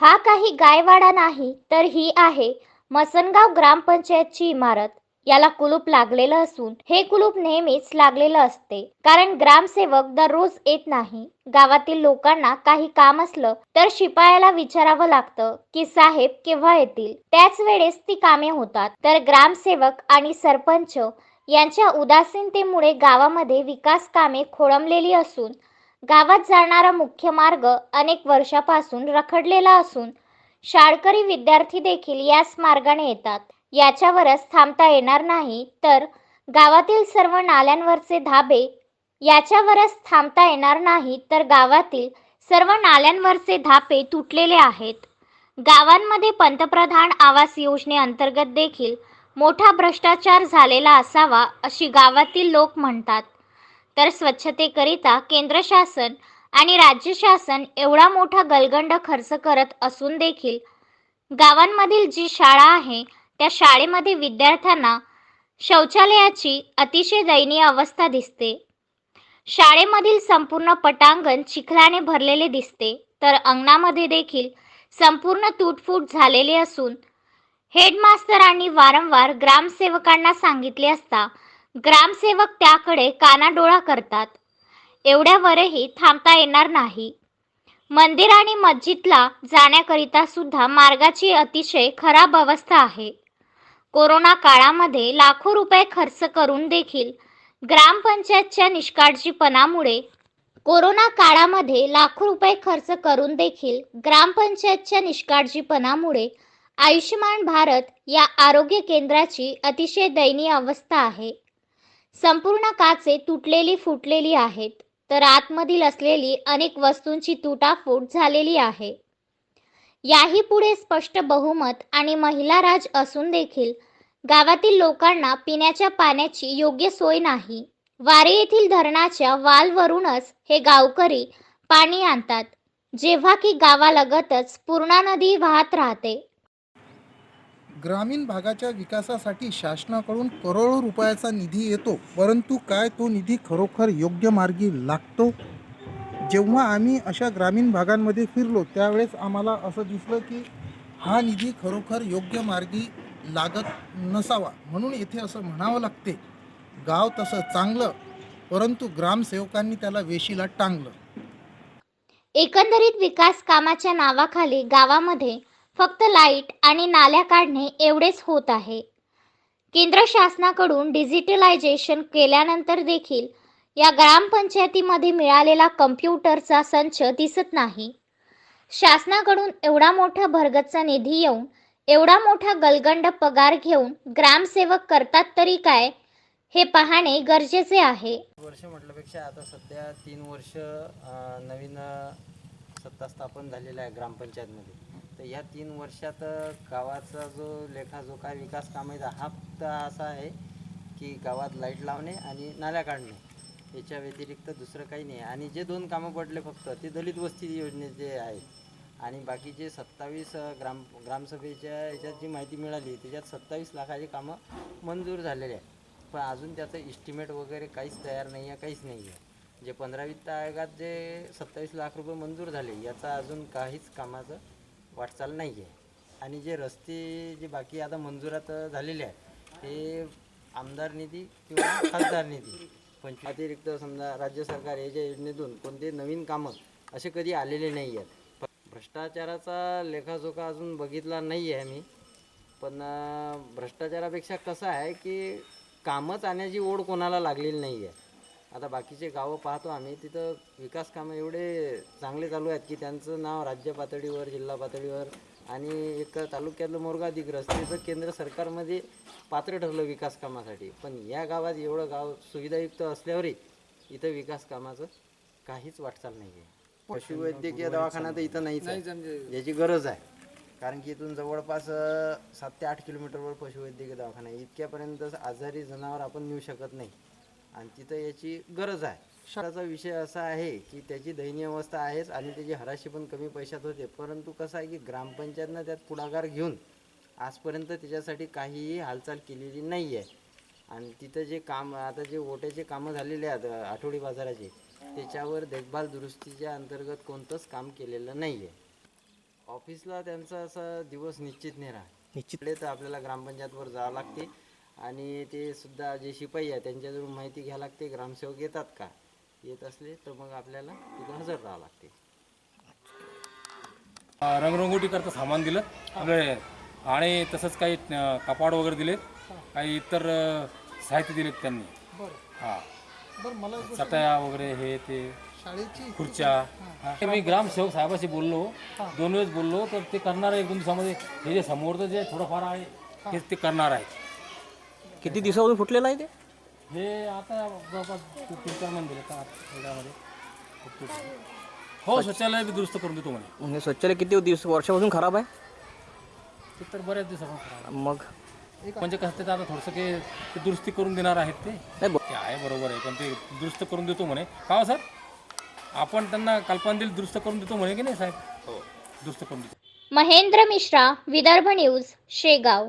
हा काही गायवाडा नाही तर ही आहे मसनगाव ग्रामपंचायतची इमारत. याला कुलूप लागलेलं असून हे कुलूप नेहमीच लागलेलं असते. कारण ग्रामसेवक दररोज येत नाही. गावातील लोकांना काही काम असलं तर शिपायाला विचारावं लागतं की साहेब केव्हा येतील? त्याच वेळेस ती कामे होतात. तर ग्रामसेवक आणि सरपंच यांच्या उदासीनतेमुळे गावामध्ये विकास कामे खोळंबलेली असून गावात जाणारा मुख्य मार्ग अनेक वर्षापासून रखडलेला असून शाळकरी विद्यार्थी देखील याच मार्गाने येतात. याच्यावरच थांबता येणार नाही तर गावातील सर्व नाल्यांवरचे धाबे याच्यावरच थांबता येणार नाही तर गावातील सर्व नाल्यांवरचे धापे तुटलेले आहेत. गावांमध्ये पंतप्रधान आवास योजनेअंतर्गत देखील मोठा भ्रष्टाचार झालेला असावा अशी गावातील लोक म्हणतात. तर स्वच्छतेकरिता केंद्र शासन आणि राज्य शासन एवढा मोठा गलगंड खर्च करत असून देखील गावांमधील जी शाळा आहे त्या शाळेमध्ये विद्यार्थ्यांना शौचालयाची अतिशय दयनीय अवस्था दिसते. शाळेमधील संपूर्ण पटांगण चिखलाने भरलेले दिसते तर अंगणामध्ये देखील संपूर्ण तुटफूट झालेली असून हेडमास्तरांनी वारंवार ग्रामसेवकांना सांगितले असता ग्रामसेवक त्याकडे कानाडोळा करतात. एवढ्यावरही थांबता येणार नाही. मंदिर आणि मस्जिदला जाण्याकरिता सुद्धा मार्गाची अतिशय खराब अवस्था आहे. कोरोना काळामध्ये लाखो रुपये खर्च करून देखील ग्रामपंचायतच्या निष्काळजीपणामुळे कोरोना काळामध्ये लाखो रुपये खर्च करून देखील ग्रामपंचायतच्या निष्काळजीपणामुळे आयुष्यमान भारत या आरोग्य केंद्राची अतिशय दयनीय अवस्था आहे. संपूर्ण काचे तुटलेली फुटलेली आहेत तर आतमधील असलेली अनेक वस्तूंची तुटाफूट झालेली आहे. याही पुढे स्पष्ट बहुमत आणि महिला राज असून देखील गावातील लोकांना पिण्याच्या पाण्याची योग्य सोय नाही. वारे येथील धरणाच्या वालवरूनच हे गावकरी पाणी आणतात जेव्हा की गावालगतच पूर्णा नदी वाहत राहते. ग्रामीण भागाच्या विकासासाठी शासनाकडून करोडो रुपयाचा निधी येतो. परंतु काय तो निधी खरोखर योग्य मार्गी लागतो? जेव्हा आम्ही अशा ग्रामीण भागांमध्ये फिरलो त्यावेळेस आम्हाला असं दिसलं की हा निधी खरोखर योग्य मार्गी लागत नसावा. म्हणून येथे असं म्हणावं लागते. गाव तसं चांगलं परंतु ग्रामसेवकांनी त्याला वेशीला टांगलं. एकंदरीत विकास कामाच्या नावाखाली गावामध्ये फक्त लाइट आणि नाल्या काढणे एवढेच होत आहे. केंद्र शासनाकडून डिजिटलायझेशन केल्यानंतर देखील या ग्रामपंचायतीमध्ये मिळालेला कम्प्युटरचा संच दिसत नाही. शासनाकडून एवढा मोठा भरगतचा निधी येऊन एवढा मोठा गलगंड पगार घेऊन ग्रामसेवक करतात तरी काय हे पाहणे गरजेचे आहे. वर्ष म्हटल्यापेक्षा आता सध्या तीन वर्ष नवीन सत्ता स्थापन झालेला आहे ग्रामपंचायतमध्ये. तर या तीन वर्षात गावाचा जो लेखाजोखा विकास कामाचा हा फक्त असा आहे की गावात लाइट लावणे आणि नाल्या काढणे. याच्या व्यतिरिक्त दुसरं काही नाही. आणि जे दोन कामं पडले फक्त ते दलित वस्ती योजनेचे आहेत. आणि बाकीचे सत्तावीस ग्राम ग्रामसभेच्या याच्यात जी माहिती मिळाली त्याच्यात सत्तावीस लाखाची कामं मंजूर झालेली आहे पण अजून त्याचं इस्टिमेट वगैरे काहीच तयार नाही आहे काहीच नाही आहे. जे पंधरा वित्त आयोगात जे सत्तावीस लाख रुपये मंजूर झाले याचा अजून काहीच कामाचं वाटचाल नाही आहे. आणि जे रस्ते जे बाकी आता मंजुरात झालेले आहे ते आमदार निधी किंवा खासदार निधी पंचवीस अतिरिक्त समजा राज्य सरकार याच्या योजनेतून कोणते नवीन कामं असे कधी आलेले नाही आहेत. भ्रष्टाचाराचा लेखाजोखा अजून बघितला नाही आहे मी. पण भ्रष्टाचारापेक्षा कसं आहे की कामच आणण्याची ओढ कोणाला लागलेली नाही आहे. आता बाकीचे गावं पाहतो आम्ही तिथं विकास कामं एवढे चांगले चालू आहेत की त्यांचं नाव राज्य पातळीवर जिल्हा पातळीवर आणि एक तालुक्यातलं मोरगाव दिग्रस त्याचं केंद्र सरकारमध्ये पात्र ठरलं विकास कामासाठी. पण या गावात एवढं गाव सुविधायुक्त असल्यावरही इथं विकास कामाचं काहीच वाटचाल नाही आहे पशुवैद्यकीय दवाखाना तर इथं नाहीच आहे. याची गरज आहे. कारण की इथून जवळपास सात ते आठ किलोमीटरवर पशुवैद्यकीय दवाखाना आहे. इतक्यापर्यंत आजारी जनावर आपण नेऊ शकत नाही. आणि तिथं याची गरज आहे. शाळाचा विषय असा आहे की त्याची दयनीय अवस्था आहेच आणि त्याची हराशी पण कमी पैशात होते. परंतु कसं आहे की ग्रामपंचायतनं त्यात पुढाकार घेऊन आजपर्यंत त्याच्यासाठी काहीही हालचाल केलेली नाही आहे आणि तिथं जे काम आता जे ओट्याचे कामं झालेले आहेत आठवडी बाजाराचे त्याच्यावर देखभाल दुरुस्तीच्या अंतर्गत कोणतंच काम केलेलं नाही आहे ऑफिसला त्यांचा असा दिवस निश्चित नाही राहत. निश्चित. तर आपल्याला ग्रामपंचायतवर जावं लागते. आणि ते सुद्धा जे शिपाई आहे त्यांच्याकडून माहिती घ्यावी लागते ग्रामसेवक येतात का? येत असले तर मग आपल्याला तिथं हजर राहावं लागते. रंगरंगोटी करता सामान दिलं. आपले आणि तसंच काही अ, कपाट वगैरे दिलेत. काही इतर अ, साहित्य दिलेत त्यांनी. बरं. हा. बरं मला एक गोष्ट- चटया वगैरे हे ते शाळेची खुर्च्या. हा. मी ग्रामसेवक साहेबाशी बोललो. दोन वेळेस बोललो तर ते करणार आहे एक दोन दिवसामध्ये हे जे समोरचं जे थोडंफार आहे ते ते करणार आहे किती दिवसापासून फुटलेलं आहे ते? हे आता जवळपास तीन चार महिने हो शौचालय बी दुरुस्त करून देतो म्हणे म्हणजे स्वच्छालय किती दिवस वर्षापासून खराब आहे? ते तर बऱ्याच दिवसापासून खराब आहे. मग? म्हणजे कसं ते आता थोडंसं ते ते दुरुस्ती करून देणार आहेत ते. नाही ब- ते आहे बरोबर आहे पण ते दुरुस्त करून देतो म्हणे. का हो सर? आपण त्यांना कल्पना दिली दुरुस्त करून देतो म्हणे की नाही साहेब? हो. दुरुस्त करून देतो. महेंद्र मिश्रा विदर्भ न्यूज शेगाव.